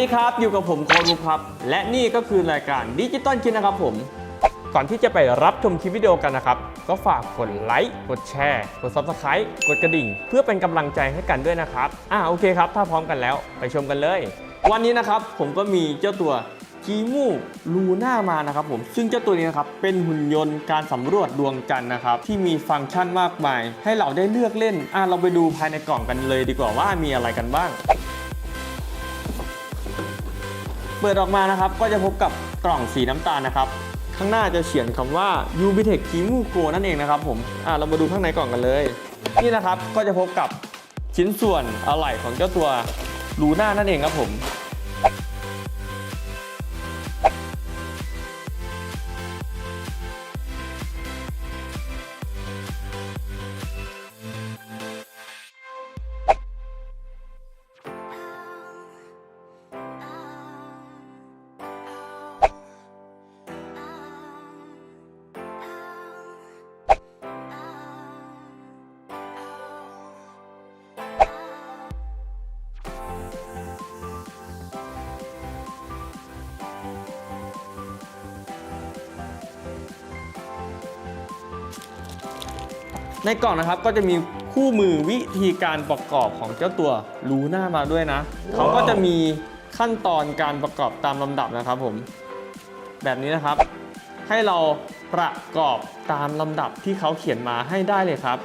ดีครับ อยู่กับผมโครูครับ และนี่ก็คือรายการดิจิตอลคิดนะครับผม ก่อนที่จะไปรับชมคลิปวิดีโอกันนะครับ ก็ฝากกดไลค์ กดแชร์ กด Subscribe กดกระดิ่ง เพื่อเป็นกำลังใจให้กันด้วยนะครับ อ่าโอเคครับ ถ้าพร้อมกันแล้วไปชมกันเลย วันนี้นะครับผมก็มีเจ้าตัวจีมูลูน่ามานะครับผมซึ่งเจ้าตัวนี้นะครับเป็นหุ่นยนต์การสำรวจดวงจันทร์นะครับที่มีฟังก์ชันมากมาย ให้เราได้เลือกเล่นอ่าเราไปดูภายในกล่องกันเลยดีกว่าว่ามีอะไรกันบ้าง เปิดออกมานะครับก็จะพบกับกล่องสีน้ำตาลนะครับข้างหน้าจะเขียนคำว่า u b i t e c h k i m u Go นั่นเองนะครับผมอ่าเรามาดูข้างในกล่องกันเลย นี่นะครับก็จะพบกับชิ้นส่วนอะไหล่ของเจ้าตัวลูน่านั่นเองครับผม ในกล่องนะครับก็จะมีคู่มือวิธีการประกอบของเจ้าตัวลูน่ามาด้วยนะ เขาก็จะมีขั้นตอนการประกอบตามลำดับนะครับผม แบบนี้นะครับ ให้เราประกอบตามลำดับที่เขาเขียนมาให้ได้เลยครับ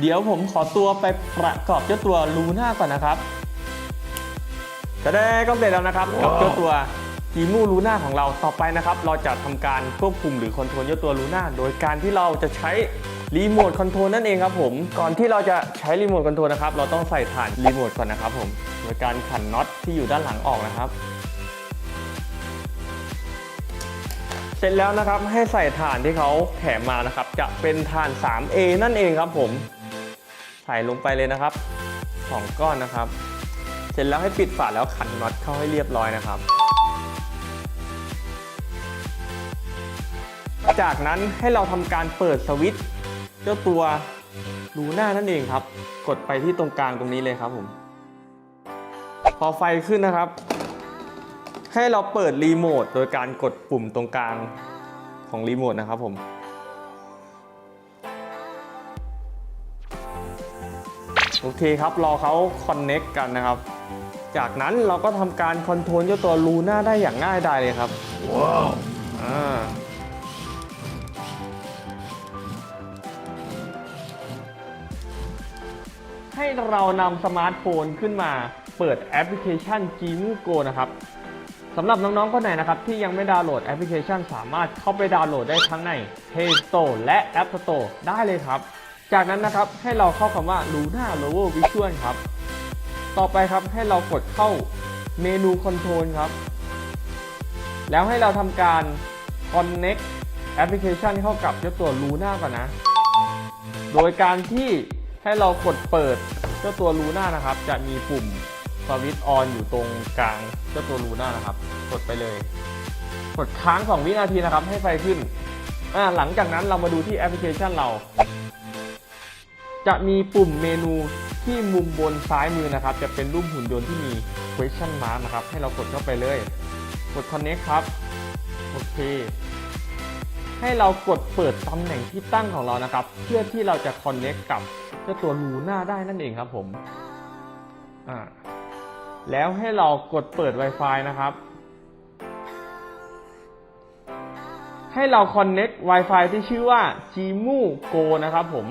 เดี๋ยวผมขอตัวไปประกอบเจ้าตัวลูน่าก่อนนะครับจะได้ก็เสร็จแล้วนะครับกับเจ้าตัว กีมูลูน่าของเราต่อไปนะครับ เราจะทำการควบคุมหรือคอนโทรลเจ้าตัวลูน่าโดยการที่เราจะใช้รีโมทคอนโทรลนั่นเองครับผมก่อนที่เราจะใช้รีโมทคอนโทรลนะครับเราต้องใส่ฐานรีโมทก่อนนะครับผมโดยการขันน็อตที่อยู่ด้านหลังออกนะครับ เสร็จแล้วนะครับให้ใส่ถ่านที่เขาแถมมานะครับ จะเป็นถ่าน 3A นั่นเองครับผม ใส่ลงไปเลยนะครับสองก้อนนะครับ เสร็จแล้วให้ปิดฝาแล้วขันน็อตเข้าให้เรียบร้อยนะครับ จากนั้นให้เราทำการเปิดสวิตช์เจ้าตัวลูน่านั่นเองครับ กดไปที่ตรงกลางตรงนี้เลยครับผม พอไฟขึ้นนะครับ ให้เราเปิดรีโมทโดยการกดปุ่มตรงกลางของรีโมทนะครับผมโอเคครับรอเขาคอนเน็กกันนะครับ จากนั้นเราก็ทำการคอนโทรลเจ้าตัวลูน่าได้อย่างง่ายดายเลยครับว้าวอ่า ให้เรานำสมาร์ทโฟนขึ้นมาเปิดแอปพลิเคชัน g m o Go นะครับสำหรับน้องๆคนไหนนะครับที่ยังไม่ดาวน์โหลดแอปพลิเคชัน สามารถเข้าไปดาวน์โหลดได้ทั้งใน Play Store และ App Store ได้เลยครับ จากนั้นนะครับให้เราเข้าคำว่า Luna Lower Visual ครับ ต่อไปครับให้เรากดเข้าเมนูคอนโทรลครับ แล้วให้เราทำการ Connect แอปพลิเคชันเข้ากับเจ้าตัว Luna ก่อนนะ โดยการที่ ให้เรากดเปิดเจ้าตัว Luna นะครับ จะมีปุ่มสวิตช์ออนอยู่ตรงกลางเจ้าตัวลูน่านะครับ กดไปเลย กดค้าง 2 วินาทีนะครับ ให้ไฟขึ้นอ่าหลังจากนั้นเรามาดูที่แอปพลิเคชันเรา จะมีปุ่มเมนูที่มุมบนซ้ายมือนะครับ จะเป็นรูปหุ่นยนต์ที่มี question mark นะครับ ให้เรากดเข้าไปเลย กด connect ครับ โอเค ให้เรากดเปิดตำแหน่งที่ตั้งของเรานะครับ เพื่อที่เราจะ connect กับเจ้าตัวลูน่าได้นั่นเองครับผมอ่าแล้วให้เรากดเปิด Wi-Fi นะครับ ให้เรา Connect Wi-Fi ที่ชื่อว่า Gmu Go นะครับผม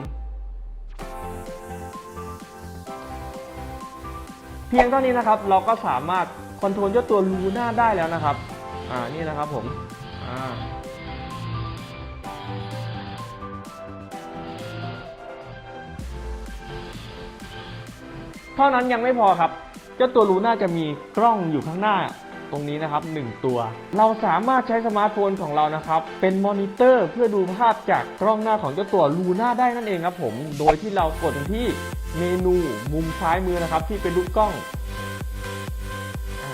เพียงเท่านี้นะครับ เราก็สามารถคอนโทรลเจ้าตัวลูน่าได้แล้วนะครับ อ่า นี่นะครับผม อ่า เท่านั้นยังไม่พอครับ เจ้าตัวลูน่าจะมีกล้องอยู่ข้างหน้าตรงนี้นะครับ 1 ตัว เราสามารถใช้สมาร์ทโฟนของเรานะครับ เป็นมอนิเตอร์เพื่อดูภาพจากกล้องหน้าของเจ้าตัวลูน่าได้นั่นเองครับผม โดยที่เรากดที่เมนูมุมซ้ายมือนะครับ ที่เป็นรูปกล้องอ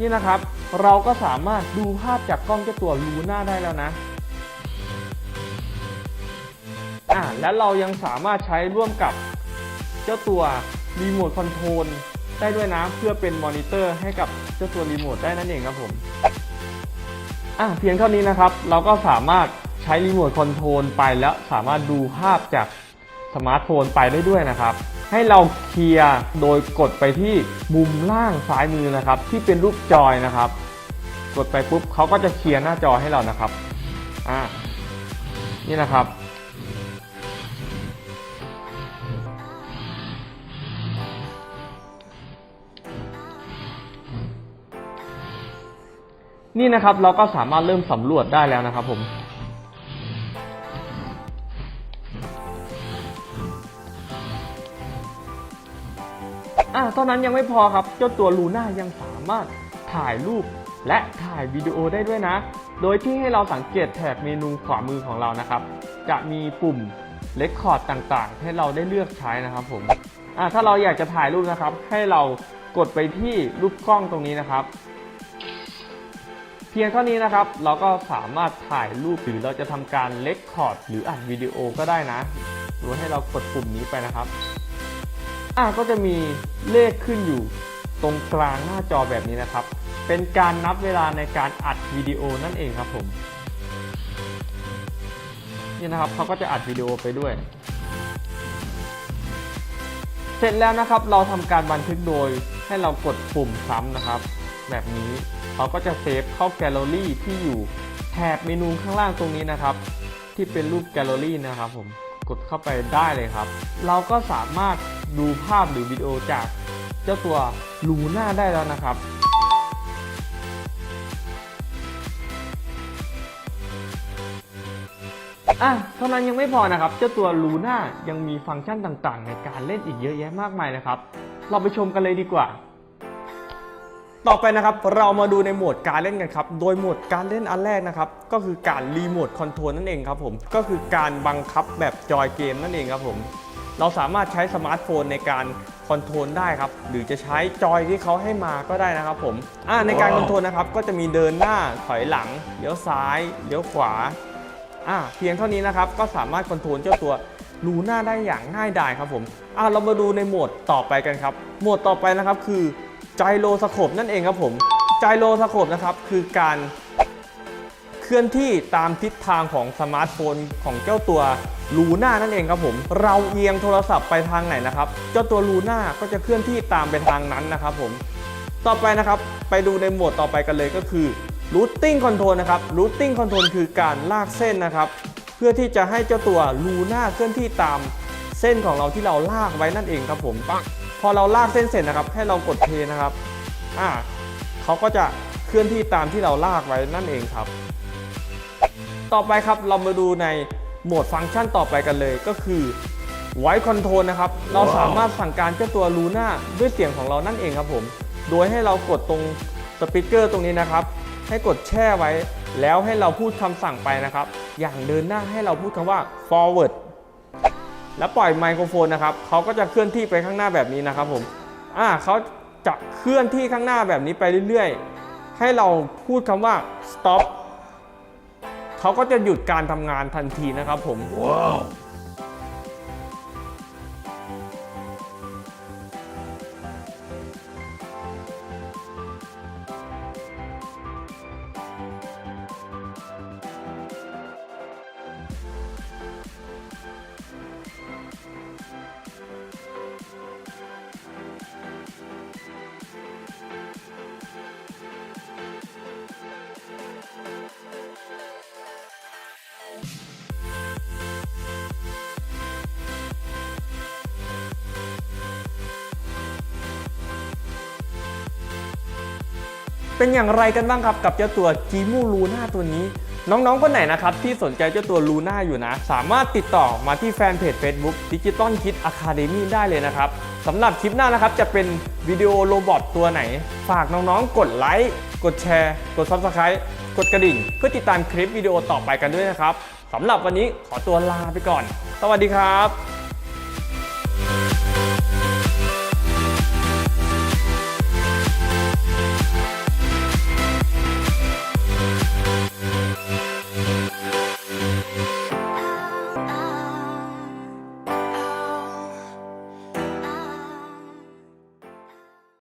นี่นะครับ เราก็สามารถดูภาพจากกล้องเจ้าตัวลูน่าได้แล้วนะอ่าและเรายังสามารถใช้ร่วมกับเจ้าตัว รีโมทคอนโทรลได้ด้วยนะเพื่อเป็นมอนิเตอร์ให้กับเจ้าตัวรีโมทได้นั่นเองครับผมอะเพียงเท่านี้นะครับ เราก็สามารถใช้รีโมทคอนโทรลไปแล้วสามารถดูภาพจากสมาร์ทโฟนไปได้ด้วยนะครับ ให้เราเคลียร์โดยกดไปที่มุมล่างซ้ายมือนะครับ ที่เป็นรูปจอยนะครับ กดไปปุ๊บเขาก็จะเคลียร์หน้าจอให้เรานะครับอ่านี่นะครับ นี่นะครับเราก็สามารถเริ่มสำรวจได้แล้วนะครับผมอะเท่านั้นยังไม่พอครับ เจ้าตัวลูน่ายังสามารถถ่ายรูปและถ่ายวิดีโอได้ด้วยนะ โดยที่ให้เราสังเกตแถบเมนูขวามือของเรานะครับ จะมีปุ่มเลคคอร์ดต่างๆ ให้เราได้เลือกใช้นะครับผมอะถ้าเราอยากจะถ่ายรูปนะครับ ให้เรากดไปที่รูปกล้องตรงนี้นะครับ เพียงเท่านี้นะครับ เราก็สามารถถ่ายรูปหรือเราจะทำการเลคคอร์ดหรืออัดวิดีโอก็ได้นะโดยให้เรากดปุ่มนี้ไปนะครับอะก็จะมีเลขขึ้นอยู่ตรงกลางหน้าจอแบบนี้นะครับ เป็นการนับเวลาในการอัดวิดีโอนั่นเองครับผมนี่นะครับเขาก็จะอัดวิดีโอไปด้วย เสร็จแล้วนะครับเราทำการบันทึกโดยให้เรากดปุ่มซ้ำนะครับ แบบนี้ เขาก็จะเซฟเข้าแกลเลอรี่ที่อยู่แถบเมนูข้างล่างตรงนี้นะครับ ที่เป็นรูปแกลเลอรี่นะครับผมกดเข้าไปได้เลยครับ เราก็สามารถดูภาพหรือวิดีโอจากเจ้าตัวลูน่าได้แล้วนะครับอะเท่านั้นยังไม่พอนะครับ เจ้าตัวลูน่ายังมีฟังก์ชันต่างๆ ในการเล่นอีกเยอะแยะมากมายนะครับ เราไปชมกันเลยดีกว่า ต่อไปนะครับเรามาดูในโหมดการเล่นกันครับ โดยโหมดการเล่นอันแรกนะครับ ก็คือการรีโมทคอนโทรลนั่นเองครับผมก็คือการบังคับแบบจอยเกมนั่นเองครับผมเราสามารถใช้สมาร์ทโฟนในการคอนโทรลได้ครับ หรือจะใช้จอยที่เขาให้มาก็ได้นะครับผมอ่าในการคอนโทรลนะครับก็จะมีเดินหน้าถอยหลังเลี้ยวซ้ายเลี้ยวขวาอ่าเพียงเท่านี้นะครับก็สามารถคอนโทรลเจ้าตัวลูหน่าได้อย่างง่ายดายครับผมอ่าเรามาดูในโหมดต่อไปกันครับโหมดต่อไปนะครับคือ ไจโรสโคปนั่นเองครับผมไจโรสโคปนะครับคือการเคลื่อนที่ตามทิศทางของสมาร์ทโฟนของเจ้าตัวลูน่านั่นเองครับผม เราเอียงโทรศัพท์ไปทางไหนนะครับ เจ้าตัวลูน่าก็จะเคลื่อนที่ตามไปทางนั้นนะครับผม ต่อไปนะครับ ไปดูในโหมดต่อไปกันเลยก็คือ routing control นะครับ routing control คือการลากเส้นนะครับ เพื่อที่จะให้เจ้าตัวลูน่าเคลื่อนที่ตามเส้นของเราที่เราลากไว้นั่นเองครับผมปัง พอเราลากเส้นเสร็จนะครับ ให้เรากดเพลย์นะครับอ่าเขาก็จะเคลื่อนที่ตามที่เราลากไว้นั่นเองครับ ต่อไปครับเรามาดูในโหมดฟังก์ชันต่อไปกันเลยก็คือ Voice Control นะครับ เราสามารถสั่งการเจ้าตัวลูน่าด้วยเสียงของเรานั่นเองครับผม โดยให้เรากดตรงสปีกเกอร์ตรงนี้นะครับ ให้กดแช่ไว้ แล้วให้เราพูดคำสั่งไปนะครับ อย่างเดินหน้าให้เราพูดคำว่า forward แล้วปล่อยไมโครโฟนนะครับเขาก็จะเคลื่อนที่ไปข้างหน้าแบบนี้นะครับผมอ่าเขาจะเคลื่อนที่ข้างหน้าแบบนี้ไปเรื่อยๆ ให้เราพูดคำว่า stop เขาก็จะหยุดการทำงานทันทีนะครับผม เป็นอย่างไรกันบ้างครับกับเจ้าตัวจีมูลูน่าตัวนี้ น้องๆคนไหนนะครับที่สนใจเจ้าตัวลูน่าอยู่นะ สามารถติดต่อมาที่แฟนเพจ Facebook Digital Kid Academy ได้เลยนะครับสำหรับคลิปหน้านะครับจะเป็นวิดีโอโรบอทตัวไหน ฝากน้องๆ กดไลค์กดแชร์ กด Subscribe กดกระดิ่ง เพื่อติดตามคลิปวิดีโอต่อไปกันด้วยนะครับสำหรับวันนี้ขอตัวลาไปก่อน สวัสดีครับ